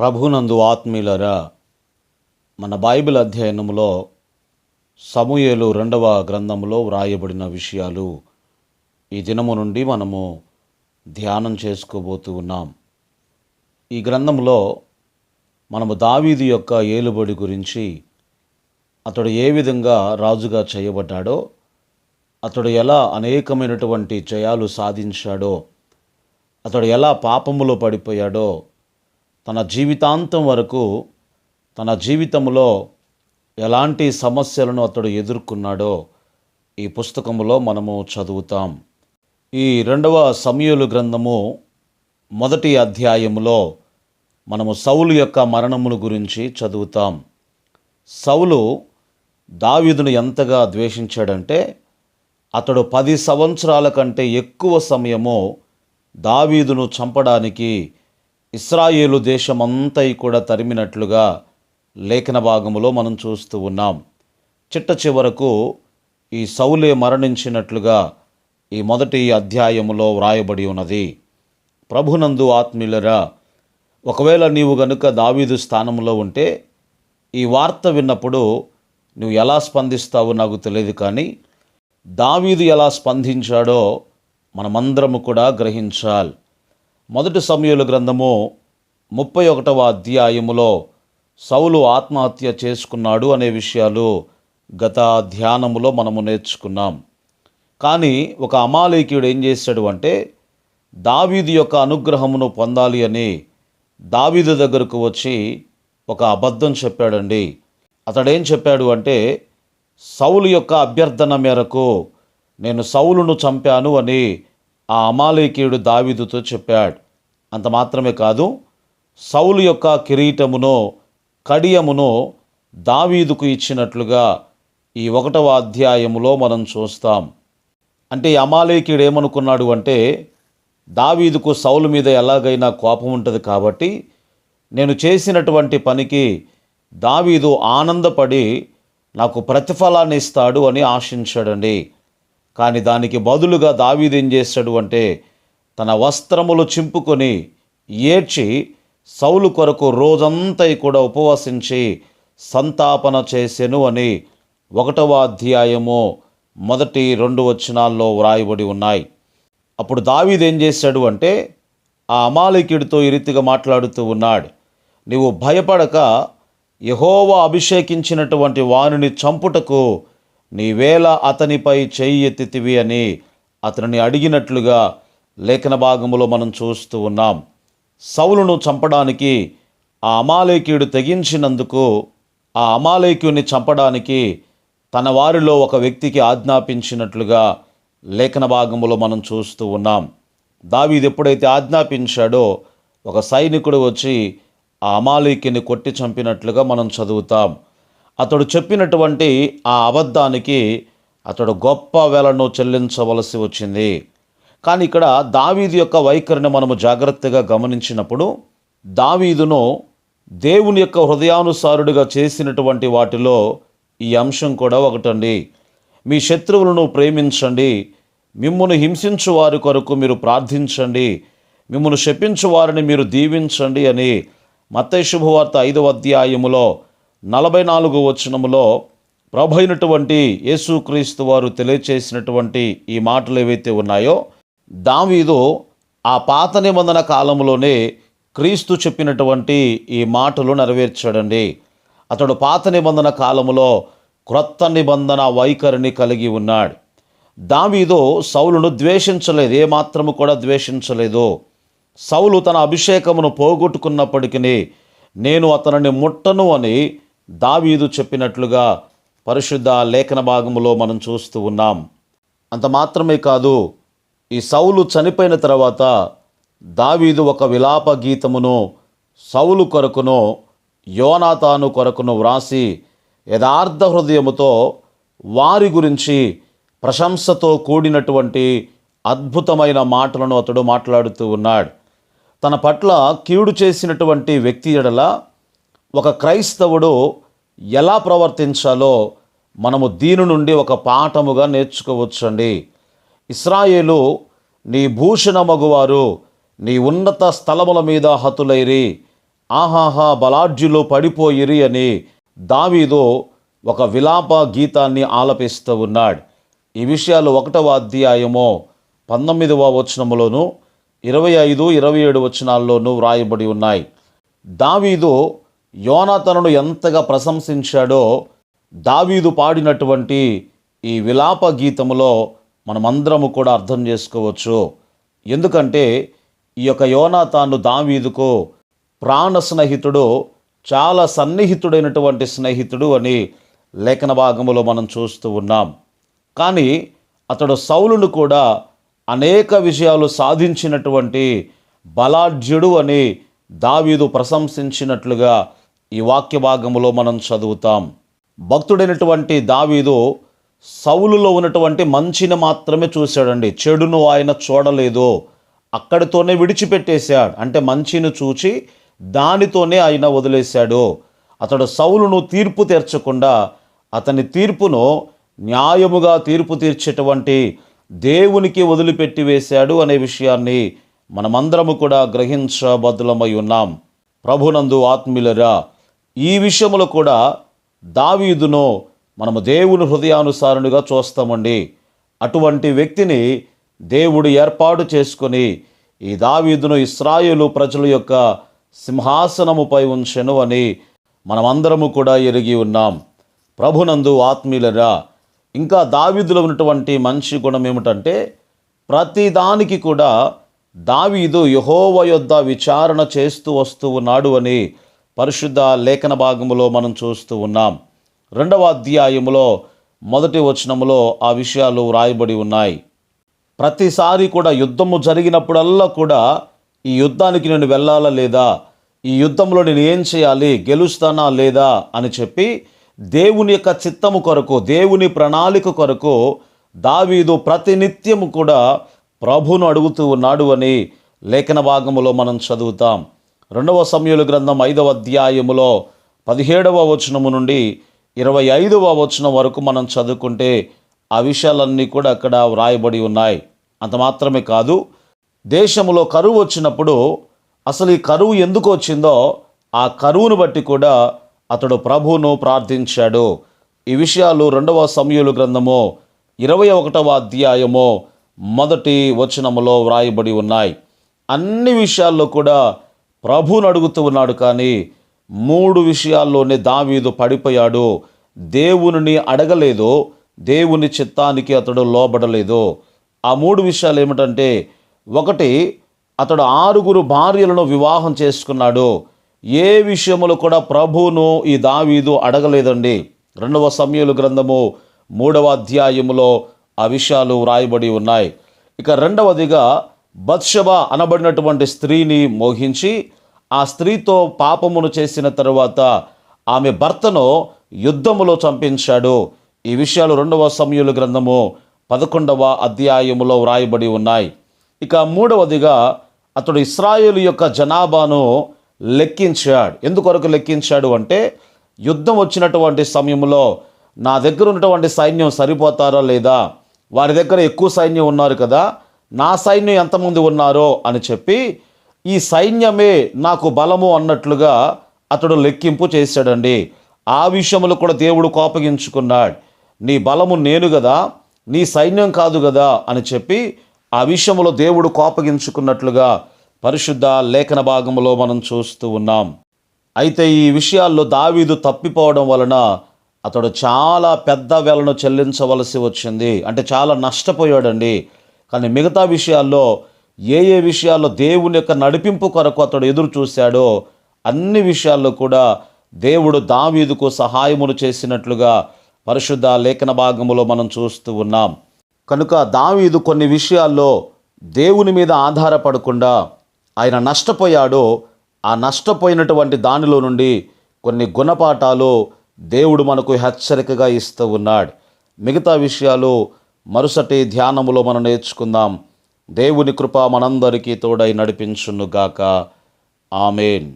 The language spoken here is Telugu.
ప్రభునందు ఆత్మీయులరా మన బైబిల్ అధ్యయనంలో సమూయేలు రెండవ గ్రంథంలో వ్రాయబడిన విషయాలు ఈ దినము నుండి మనము ధ్యానం చేసుకోబోతూ ఉన్నాం. ఈ గ్రంథంలో మనము దావీది యొక్క ఏలుబడి గురించి అతడు ఏ విధంగా రాజుగా చేయబడ్డాడో అతడు ఎలా అనేకమైనటువంటి జయాలు సాధించాడో అతడు ఎలా పాపములో పడిపోయాడో తన జీవితాంతం వరకు తన జీవితంలో ఎలాంటి సమస్యలను అతడు ఎదుర్కొన్నాడో ఈ పుస్తకములో మనము చదువుతాం. ఈ రెండవ సమయలు గ్రంథము మొదటి అధ్యాయములో మనము సౌలు యొక్క మరణమును గురించి చదువుతాం. సౌలు దావీదును ఎంతగా ద్వేషించాడంటే అతడు పది సంవత్సరాల కంటే ఎక్కువ సమయము దావీదును చంపడానికి ఇస్రాయేలు దేశమంతా కూడా తరిమినట్లుగా లేఖన భాగములో మనం చూస్తూ ఉన్నాం. చిట్ట చివరకు ఈ సౌలే మరణించినట్లుగా ఈ మొదటి అధ్యాయములో వ్రాయబడి ఉన్నది. ప్రభునందు ఆత్మీయులరా ఒకవేళ నీవు గనుక దావీదు స్థానంలో ఉంటే ఈ వార్త విన్నప్పుడు నువ్వు ఎలా స్పందిస్తావో నాకు తెలియదు కానీ దావీదు ఎలా స్పందించాడో మనమందరము కూడా గ్రహించాలి. మొదటి సమయంలో గ్రంథము ముప్పై ఒకటవ అధ్యాయములో సౌలు ఆత్మహత్య చేసుకున్నాడు అనే విషయాలు గత ధ్యానములో మనము నేర్చుకున్నాం. కానీ ఒక అమాలేకీయుడు ఏం చేశాడు అంటే దావీదు యొక్క అనుగ్రహమును పొందాలి అని దావీదు దగ్గరకు వచ్చి ఒక అబద్ధం చెప్పాడండి. అతడేం చెప్పాడు అంటే సౌలు యొక్క అభ్యర్థన మేరకు నేను సౌలును చంపాను అని ఆ అమాలేకీయుడు దావీదుతో చెప్పాడు. అంత మాత్రమే కాదు సౌలు యొక్క కిరీటమును కడియమునో దావీదుకు ఇచ్చినట్లుగా ఈ ఒకటవ అధ్యాయములో మనం చూస్తాం. అంటే ఈ అమాలేకీయుడు ఏమనుకున్నాడు అంటే దావీదుకు సౌలు మీద ఎలాగైనా కోపం ఉంటుంది కాబట్టి నేను చేసినటువంటి పనికి దావీదు ఆనందపడి నాకు ప్రతిఫలాన్ని ఇస్తాడు అని ఆశించాడండి. కానీ దానికి బదులుగా దావీదేం చేశాడు అంటే తన వస్త్రములు చింపుకొని ఏడ్చి సౌలు కొరకు రోజంతా కూడా ఉపవసించి సంతాపన చేసెను అని ఒకటవ అధ్యాయము మొదటి రెండు వచనాల్లో వ్రాయబడి ఉన్నాయి. అప్పుడు దావీదేం చేశాడు అంటే ఆ అమాలికుడితో ఈ రీతిగా మాట్లాడుతూ ఉన్నాడు. నీవు భయపడక యహోవా అభిషేకించినటువంటి వానిని చంపుటకు నీవేళ అతనిపై చెయ్యి ఎత్తితివి అని అతనిని అడిగినట్లుగా లేఖన భాగములో మనం చూస్తూ ఉన్నాం. సౌలును చంపడానికి ఆ అమాలేకీయుడు తెగించినందుకు ఆ అమాలేక్యుని చంపడానికి తన వారిలో ఒక వ్యక్తికి ఆజ్ఞాపించినట్లుగా లేఖన భాగములో మనం చూస్తూ ఉన్నాం. దావీది ఎప్పుడైతే ఆజ్ఞాపించాడో ఒక సైనికుడు వచ్చి ఆ అమాలీకిని కొట్టి చంపినట్లుగా మనం చదువుతాం. అతడు చెప్పినటువంటి ఆ అబద్ధానికి అతడు గొప్ప వేలను చెల్లించవలసి వచ్చింది. కానీ ఇక్కడ దావీదు యొక్క వైఖరిని మనము జాగ్రత్తగా గమనించినప్పుడు దావీదును దేవుని యొక్క హృదయానుసారుడిగా చేసినటువంటి వాటిలో ఈ అంశం కూడా ఒకటండి. మీ శత్రువులను ప్రేమించండి. మిమ్మును హింసించు వారి కొరకు మీరు ప్రార్థించండి. మిమ్మల్ని శపించు వారిని మీరు దీవించండి అని మత్తయి శుభవార్త ఐదవ అధ్యాయములో నలభై నాలుగు వచనములో ప్రభు అయినటువంటి యేసుక్రీస్తు వారు తెలియచేసినటువంటి ఈ మాటలు ఏవైతే ఉన్నాయో దావీదు ఆ పాత నిబంధన కాలంలోనే క్రీస్తు చెప్పినటువంటి ఈ మాటలు నెరవేర్చాడండి. అతడు పాత నిబంధన కాలములో క్రొత్త నిబంధన వైఖరిని కలిగి ఉన్నాడు. దావీదు సౌలును ద్వేషించలేదు ఏమాత్రము కూడా ద్వేషించలేదు. సౌలు తన అభిషేకమును పోగొట్టుకున్నప్పటికీ నేను అతనిని ముట్టను అని దావీదు చెప్పినట్లుగా పరిశుద్ధ లేఖన భాగములో మనం చూస్తూ ఉన్నాం. అంత మాత్రమే కాదు ఈ సౌలు చనిపోయిన తర్వాత దావీదు ఒక విలాప గీతమును సౌలు కొరకును యోనాతాను కొరకును వ్రాసి యథార్థ హృదయముతో వారి గురించి ప్రశంసతో కూడినటువంటి అద్భుతమైన మాటలను అతడు మాట్లాడుతూ ఉన్నాడు. తన పట్ల కీడు చేసినటువంటి వ్యక్తి ఎడల ఒక క్రైస్తవుడు ఎలా ప్రవర్తించాలో మనము దీని నుండి ఒక పాఠముగా నేర్చుకోవచ్చండి. ఇస్రాయేలు నీ భూషణమగువారు నీ ఉన్నత స్థలముల మీద హతులైరి ఆహాహా బలాఢ్యులు పడిపోయిరి అని దావీదు ఒక విలాప గీతాన్ని ఆలపిస్తూ ఉన్నాడు. ఈ విషయాలు ఒకటవ అధ్యాయము పంతొమ్మిదవ వచనములోను ఇరవై ఐదు ఇరవై ఏడు వచనాల్లోనూ వ్రాయబడి ఉన్నాయి. దావీదు యోనాతనును ఎంతగా ప్రశంసించాడో దావీదు పాడినటువంటి ఈ విలాప గీతములో మనమందరము కూడా అర్థం చేసుకోవచ్చు. ఎందుకంటే ఈ యొక్క యోనాతాను దావీదుకు ప్రాణ స్నేహితుడు చాలా సన్నిహితుడైనటువంటి స్నేహితుడు అని లేఖన భాగములో మనం చూస్తూ ఉన్నాం. కానీ అతడు సౌలును కూడా అనేక విషయాలు సాధించినటువంటి బలాఢ్యుడు అని దావీదు ప్రశంసించినట్లుగా ఈ వాక్య భాగంలో మనం చదువుతాం. భక్తుడైనటువంటి దావీదు సౌలులో ఉన్నటువంటి మంచిని మాత్రమే చూశాడండి. చెడును ఆయన చూడలేదు. అక్కడితోనే విడిచిపెట్టేశాడు. అంటే మంచిని చూచి దానితోనే ఆయన వదిలేశాడు. అతడు సౌలును తీర్పు తీర్చకుండా అతని తీర్పును న్యాయముగా తీర్పు తీర్చేటువంటి దేవునికి వదిలిపెట్టి వేశాడు అనే విషయాన్ని మనమందరము కూడా గ్రహించబద్దులమై ఉన్నాం. ప్రభునందు ఆత్మీయులరా ఈ విషయములో కూడా దావీదును మనము దేవుని హృదయానుసారునిగా చూస్తామండి. అటువంటి వ్యక్తిని దేవుడు ఏర్పాటు చేసుకొని ఈ దావీదును ఇస్రాయేలు ప్రజల యొక్క సింహాసనముపై ఉంచెను అని మనమందరము కూడా ఎరిగి ఉన్నాం. ప్రభునందు ఆత్మీయులరా ఇంకా దావీదులో ఉన్నటువంటి మంచి గుణం ఏమిటంటే ప్రతిదానికి కూడా దావీదు యహోవ యొద్ద విచారణ చేస్తూ వస్తూ ఉన్నాడు అని పరిశుద్ధ లేఖన భాగములో మనం చూస్తూ ఉన్నాం. రెండవ అధ్యాయములో మొదటి వచనములో ఆ విషయాలు వ్రాయబడి ఉన్నాయి. ప్రతిసారి కూడా యుద్ధము జరిగినప్పుడల్లా కూడా ఈ యుద్ధానికి నేను వెళ్ళాలా లేదా? ఈ యుద్ధంలో నేను ఏం చేయాలి? గెలుస్తానా లేదా? అని చెప్పి దేవుని యొక్క చిత్తము కొరకు దేవుని ప్రణాళిక కొరకు దావీదు ప్రతినిత్యము కూడా ప్రభును అడుగుతూ ఉన్నాడు అని లేఖన భాగములో మనం చదువుతాం. రెండవ సమయుల గ్రంథం ఐదవ అధ్యాయములో పదిహేడవ వచనము నుండి ఇరవై ఐదవ వచనం వరకు మనం చదువుకుంటే ఆ విషయాలన్నీ కూడా అక్కడ వ్రాయబడి ఉన్నాయి. అంత మాత్రమే కాదు దేశంలో కరువు వచ్చినప్పుడు అసలు ఈ కరువు ఎందుకు వచ్చిందో ఆ కరువును బట్టి కూడా అతడు ప్రభువును ప్రార్థించాడు. ఈ విషయాలు రెండవ సమయులు గ్రంథము ఇరవై ఒకటవ అధ్యాయము మొదటి వచనములో వ్రాయబడి ఉన్నాయి. అన్ని విషయాల్లో కూడా ప్రభువును అడుగుతూ ఉన్నాడు కానీ మూడు విషయాల్లోనే దావీదు పడిపోయాడు. దేవునిని అడగలేదో దేవుని చిత్తానికి అతడు లోబడలేదో. ఆ మూడు విషయాలు ఏమిటంటే ఒకటి అతడు ఆరుగురు భార్యలను వివాహం చేసుకున్నాడు. ఏ విషయములు కూడా ప్రభువును ఈ దావీదు అడగలేదండి. రెండవ సమయలు గ్రంథము మూడవ అధ్యాయములో ఆ విషయాలు వ్రాయబడి ఉన్నాయి. ఇక రెండవదిగా బత్షబ అనబడినటువంటి స్త్రీని మోహించి ఆ స్త్రీతో పాపమును చేసిన తరువాత ఆమె భర్తను యుద్ధములో చంపించాడు. ఈ విషయాలు రెండవ సమయుల గ్రంథము పదకొండవ అధ్యాయములో వ్రాయబడి ఉన్నాయి. ఇక మూడవదిగా అతడు ఇస్రాయేల్ యొక్క జనాభాను లెక్కించాడు. ఎందుకొరకు లెక్కించాడు అంటే యుద్ధం వచ్చినటువంటి సమయంలో నా దగ్గర ఉన్నటువంటి సైన్యం సరిపోతారా లేదా? వారి దగ్గర ఎక్కువ సైన్యం ఉన్నారు కదా నా సైన్యం ఎంతమంది ఉన్నారో అని చెప్పి ఈ సైన్యమే నాకు బలము అన్నట్లుగా అతడు లెక్కింపు చేశాడండి. ఆ విషయంలో కూడా దేవుడు కోపగించుకున్నాడు. నీ బలము నేను కదా నీ సైన్యం కాదు కదా అని చెప్పి ఆ విషయంలో దేవుడు కోపగించుకున్నట్లుగా పరిశుద్ధ లేఖన భాగంలో మనం చూస్తూ ఉన్నాం. అయితే ఈ విషయాల్లో దావీదు తప్పిపోవడం వలన అతడు చాలా పెద్ద వెలను చెల్లించవలసి వచ్చింది. అంటే చాలా నష్టపోయాడండి. కానీ మిగతా విషయాల్లో ఏ ఏ విషయాల్లో దేవుని యొక్క నడిపింపు కొరకు అతడు ఎదురు చూశాడో అన్ని విషయాల్లో కూడా దేవుడు దావీదుకు సహాయములు చేసినట్లుగా పరిశుద్ధ లేఖన భాగములో మనం చూస్తూ ఉన్నాం. కనుక దావీదు కొన్ని విషయాల్లో దేవుని మీద ఆధారపడకుండా ఆయన నష్టపోయాడో ఆ నష్టపోయినటువంటి దానిలో నుండి కొన్ని గుణపాఠాలు దేవుడు మనకు హెచ్చరికగా ఇస్తూ ఉన్నాడు. మిగతా విషయాలు మరుసటి ధ్యానములో మనం నేర్చుకుందాం. దేవుని కృప మనందరికీ తోడై నడిపించునుగాక. ఆమెన్.